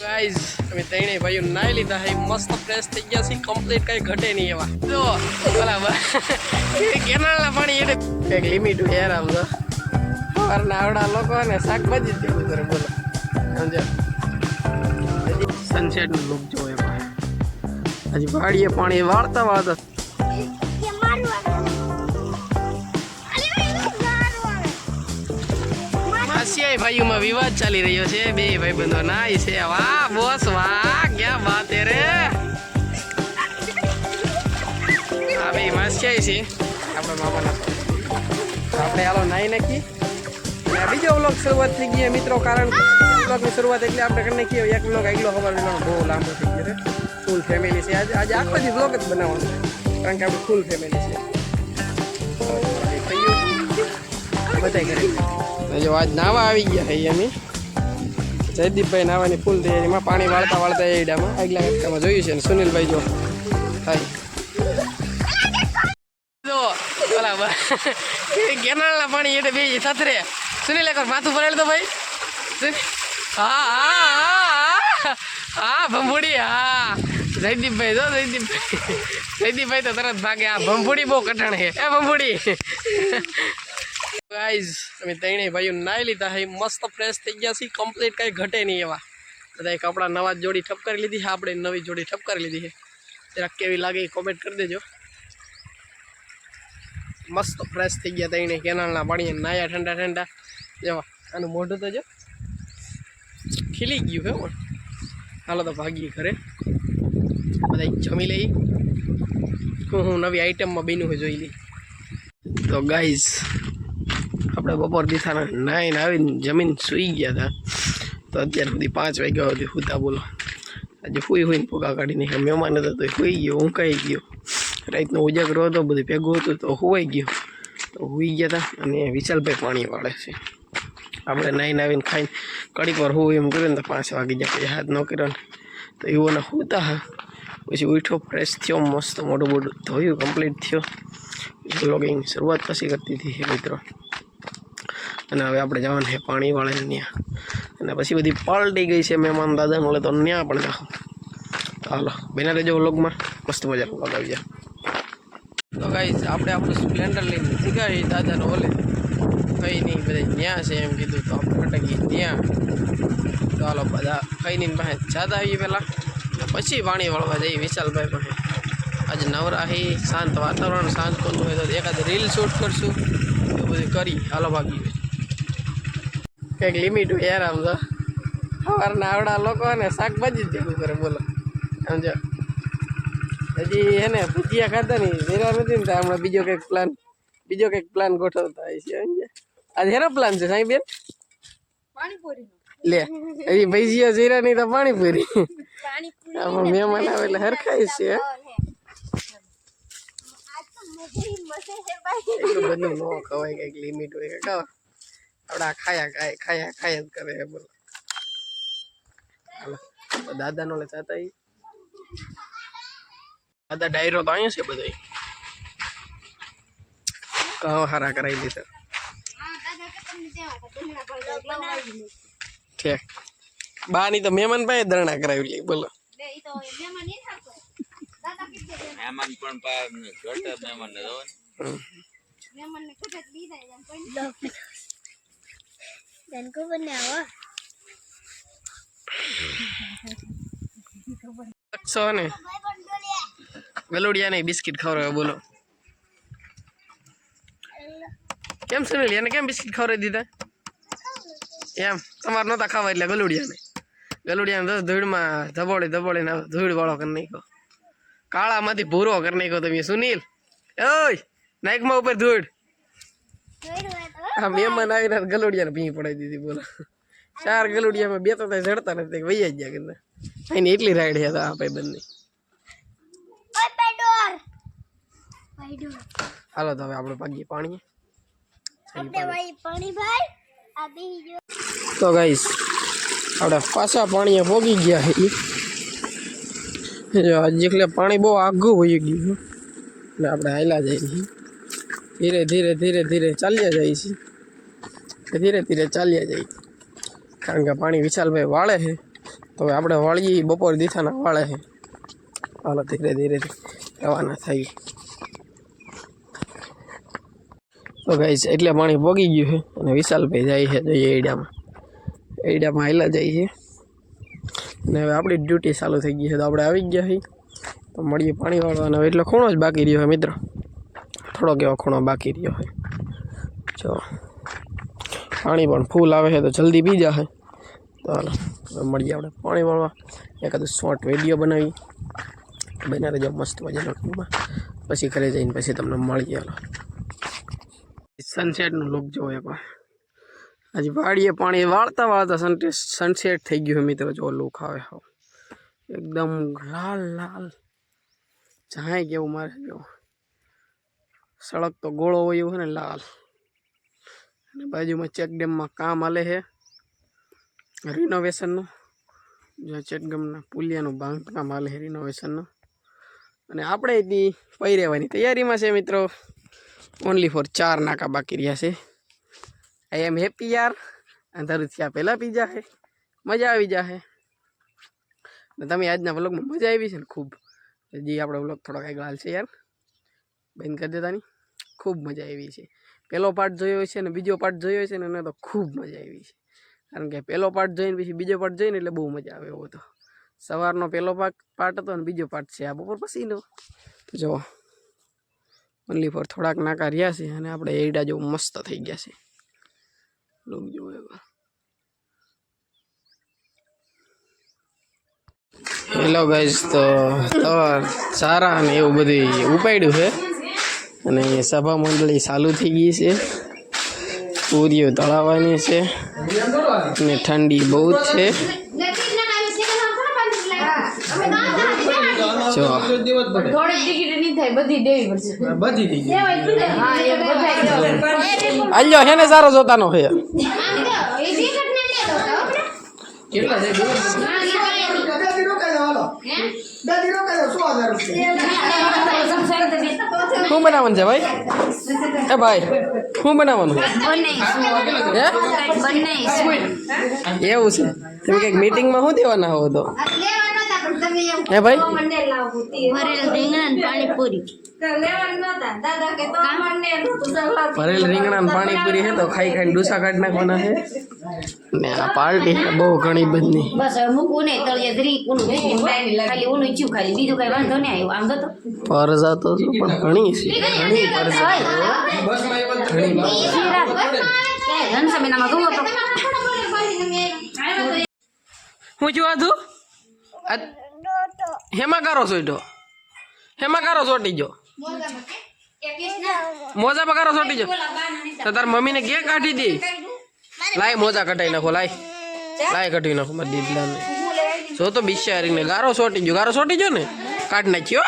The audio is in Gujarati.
ગાઈઝ અમે ત્રણે ભાઈઓ નાઈ લીધા છે. મસ્ત ફ્રેશ થઈ ગયા છે કમ્પ્લીટ કઈ ઘટે નહીં એવા. જો, બરાબર. કેનાલના પાણી એટલે કંઈક લિમિટ યાર આમ તો. સવારના આવડા લોકો ને શાકભાજી જ જેવું કરે બોલો. સમજો સનસેટનું લુક જો એમાં. હજી વાડીએ પાણી વાળતા વાળતા માસિયાઈ ભાઈઓમાં વિવાદ ચાલી રહ્યો છે. બે ભાઈ બંધો નાય છે. વાહ, બોસ, વાહ, ક્યાં વાત રે? હા બે માસિયાઈ છે? આપણે મામાના આપણે હાલો નાઈ નાખી બીજો વ્લોગ શરૂઆત થઈ ગઈ મિત્રો, કારણ કે વ્લોગની શરૂઆત એટલે આપણે કરી નાખીએ. એક વ્લોગ આગલો ખબર બહુ લાંબો થઈ ગયો ફૂલ ફેમિલી છે. આજે આજે આખો દી વ્લોગ જ બનાવવાનો છે. કારણ કે આપણે ફૂલ ફેમિલી છે. નાવા આવી ગયા છે અમે જયદીપભાઈ નાવાની ફૂલ તૈયારીમાં પાણી વાળતા વાળતા એડામાં આગલા કટકામાં જોયું છે ને સુનિલભાઈ જો. થાય કેનાલના પાણી એટલે બે છતરે સુનિલ એક માથું ભરેલ તો ભાઈ? હા હા હા હા, ભંભુડી, હા. જયદીપભાઈ, જો, જયદીપભાઈ. જયદીપભાઈ તો તરત ભાગે, આ ભંભુડી બહુ કઠણ છે. એ ભંભુડી. ગાઈઝ અમે ત્રણેય ભાઈઓ નાઈ લીધા છે. મસ્ત ફ્રેશ થઈ ગયા છે કમ્પ્લીટ કંઈ ઘટે નહીં એવા. બધા કપડાં નવા જોડી ઠપ કરી લીધી છે. આપણે નવી જોડી ઠપ કરી લીધી છે. જરાક કેવી લાગે એ કોમેન્ટ કરી દેજો. મસ્ત ફ્રેશ થઈ ગયા ત્રણે કેનાલના પાણી નાયા ઠંડા ઠંડા. જેવા. આનું મોઢું તો જો ખીલી ગયું હે. પણ હાલો તો ભાગીએ ઘરે. બધા જમી લઈ હું હું નવી આઈટમમાં બીનું જોઈ લઈ તો ગાઈઝ આપણે બપોર દીથાના નાઈને આવીને જમીન સૂઈ ગયા હતા તો અત્યાર સુધી પાંચ વાગ્યા સુધી હુતા બોલો. આજે હુઈ હુઈને પોકા કાઢીને મહેમાન હતા તો હુઈ ગયો, ઊંઘાઈ ગયો. રાતનો ઉજાગરો હતો, બધું ભેગું હતું તો હુવાઈ ગયો. તો હુઈ ગયા હતા અને વિશાલભાઈ પાણી વાળે છે. આપણે નાઈને આવીને ખાઈને કડીક વાર હું એમ કર્યું ને તો પાંચ વાગી જાય પછી હાથ ન કર્યો ને તો એવોને હુતા હા. પછી ઉઠ્યો ફ્રેશ થયો, મસ્ત મોઢું મોઢું ધોયું કમ્પ્લીટ થયો. બ્લોગિંગ શરૂઆત પછી કરતી હતી મિત્રો. અને હવે આપણે જવાનું છે પાણી વાળે ત્યાં. અને પછી બધી પલટી ગઈ છે મહેમાન દાદા મળે તો ત્યાં પણ જાઓ. હાલો, બેના રહેજો વ્લોગમાં. મસ્ત મજાનો વ્લોગ આવી જાય. તો ગાઈસ આપણે આપણું સ્પ્લેન્ડર લઈને શીખાડી દાદાનો ઓલે. કઈ નહીં, બધા ત્યાં છે એમ કીધું તો આપણે અટકી ત્યાં તો હાલો, બધા ખાઈને પાસે જાતા આવીએ પહેલાં. પછી પાણી વાળવા જઈએ વિશાલભાઈ પાસે. આજે નવરાહી શાંત વાતાવરણ, શાંત કરવું હોય તો એકાદ રીલ શૂટ કરશું. એ બધું કરી, હાલો ભાગી કંઈક લિમિટ હોય યાર આમ તો. સવારના આવડા લોકો ને શાકભાજી જ ભેગું કરે બોલો. સમજો હજી હે ને ભજીયા ખાતા નહીં વેરા નથી ને હમણાં બીજો કંઈક પ્લાન બીજો કંઈક પ્લાન ગોઠવતા હોય છે આજે હેરો પ્લાન છે સાંઈ બેન? લે હજી ભજીયા જીરા નહીં તો પાણીપુરી. આમાં મહેમાન આવે એટલે હરખાય છે બધું ન ખવાય કંઈક લિમિટ હોય કે ખાવા આપણે આ ખાયા ખાય ખાયા ખાયા જ કરે બોલો. હાલો દાદા નો લે ચાતા ઈ. દાદા ડાયરો તો અહીંયા છે બધા કહો હારા કરાવી લીધા. ઠીક. બાની તો મહેમાન પાસે દરણા કરાવી લે બોલો. મહેમાન પણ મહેમાન ને. જોવો ને. હમ. સો ને ગલુડિયા ને? બિસ્કિટ ખવડાવે બોલો. કેમ સુનિલ એને કેમ બિસ્કિટ ખવડાવી દીધા? એમ તમારે નહોતા ખાવા એટલે ગલુડિયાને. ગલુડિયાને તો ધૂળમાં ધબોળી ધબોળીને ધૂળ વાળો કરી નાખ્યો. કાળામાંથી ભૂરો કરી નાખ્યો તમે સુનિલ. ઓય નાઈકમાં ઉપર ધૂળ. આ મહેમાન આવીને ગલુડિયાને ભીં પડાવી દીધી બોલો. ચાર ગલુડિયામાં બે તો ત્યાં જડતા નથી વૈયા ગયા કરતા એની એટલી રાઈડ હતા આ ભાઈ બંને. હાલો તો હવે આપણે ભાગીએ પાણી. તો ગાઈસ આપણે પાછા પાણીએ ભોગી ગયા છે જો આજે એટલે પાણી બહુ આઘું વહી ગયું ને એટલે આપણે હાલા જઈએ. ધીરે ધીરે ધીરે ધીરે ચાલ્યા જાય છે. ધીરે ધીરે ચાલ્યા જાય. કારણ કે પાણી વિશાલભાઈ વાળે છે. તો હવે આપણે વાળીએ બપોર દીઠાના વાળે છે. હાલો, ધીરે ધીરે રવાના થઈ તો ગાઈસ એટલે પાણી પોગી ગયું છે અને વિશાલભાઈ જાય છે જોઈએ એડિયામાં. એડિયામાં આવેલા જાય છે. અને હવે આપણી ડ્યુટી ચાલુ થઈ ગઈ છે. તો આપણે આવી ગયા છીએ. તો મળીએ પાણી વાળવાનો એટલો ખૂણો જ બાકી રહ્યો છે મિત્રો. થોડોક એવો ખૂણો બાકી રહ્યો હોય. જો. પાણી પણ ફૂલ આવે છે તો જલ્દી પી જશે ચાલો મળીએ આપણે પાણી વાળવા. એકાદું શોર્ટ વીડિયો બનાવી. બના રહેજો મસ્ત મજાનો ટૂંકમાં. પછી ઘરે જઈને પછી તમને મળીએ. હાલો. સનસેટનું લુક જોવો એક આજે વાડીએ પાણી વાળતા વાળતા સનસેટ સનસેટ થઈ ગયું મિત્રો. જો લુક આવે એકદમ લાલ લાલ. જાય કેવું મારે, જો. સડક તો ગોળો હોય એવું ને લાલ. અને બાજુમાં ચેકડેમમાં કામ હાલે છે રિનોવેશનનું જો ચેકડેમના પુલિયાનું બાંધકામ હાલે છે રિનોવેશનનું અને આપણે ત્યાં પઈ રહેવાની તૈયારીમાં છે મિત્રો. ઓનલી ફોર ચાર નાકા બાકી રહ્યા છે. આઈ એમ હેપી યાર. અંધારું થયા પહેલાં પી જાહે મજા આવી જાહે ને તમે આજના વ્લોગમાં મજા આવી છે ને ખૂબ. હજી આપણો વ્લોગ થોડોક આગળ હાલશે યાર. બંધ કરી દેતાની. ખૂબ મજા આવી છે. પહેલો પાર્ટ જોયો છે ને બીજો પાર્ટ જોયો છે ને એને તો ખૂબ મજા આવી છે. કારણ કે પહેલો પાર્ટ જોઈને પછી બીજો પાર્ટ જોઈને એટલે બહુ મજા આવે એવો હતો સવારનો પહેલો પાર્ટ પાર્ટ હતો ને બીજો પાર્ટ છે. આ બપોર પછીનો. જો ઓનલી ફોર થોડાક નાકા રહ્યા છે અને આપણે એરડા જેવું મસ્ત થઈ ગયા છે. લોક જોવો હેલો ગાઈઝ તો સારા અને એવું બધું ઉપાડ્યું છે. અને સભા મંડળી ચાલુ થઈ ગઈ છે. પૂરીઓ તળાવવાની છે. અને ઠંડી બહુ જ છે. જો. હા આલ્યો હેને સારો જોતાનો છે. શું બનાવવાનું છે ભાઈ? એ ભાઈ શું બનાવવાનું? હે? એવું છે. તમે કંઈક મીટિંગમાં શું દેવાના હોવ તો? હે ભાઈ? ભરેલ રીંગણા ને પાણીપુરી હે તો ખાઈ ખાઈને ડૂસા કાઢી નાખવાના હે. ને આ પાર્ટી હે બહુ ઘણી બધી. બસ મૂકવું નહીં તળિયે ધરી ઊનું ખાલી ઊનું ઈચ્છું ખાલી બીજું કઈ વાંધો નહીં આવ્યો આમ તો પરજા તો શું પણ ઘણી છે ઘણી પરજા તો. હું જોવા તું હેમાં કારો સોઈટો હેમાં કારો સોટી જો મોજા પર કારો સોટી જો તો તાર મમ્મીને કે કાઢી દી. લાય મોજા કટાઈ નાખો, લાય. લાય કટાઈ નાખો, મારી દીદલાને. જો તો બિચારીને ગારો સોટી જો ગારો સોટી જો ને? કાઢ નાખ્યો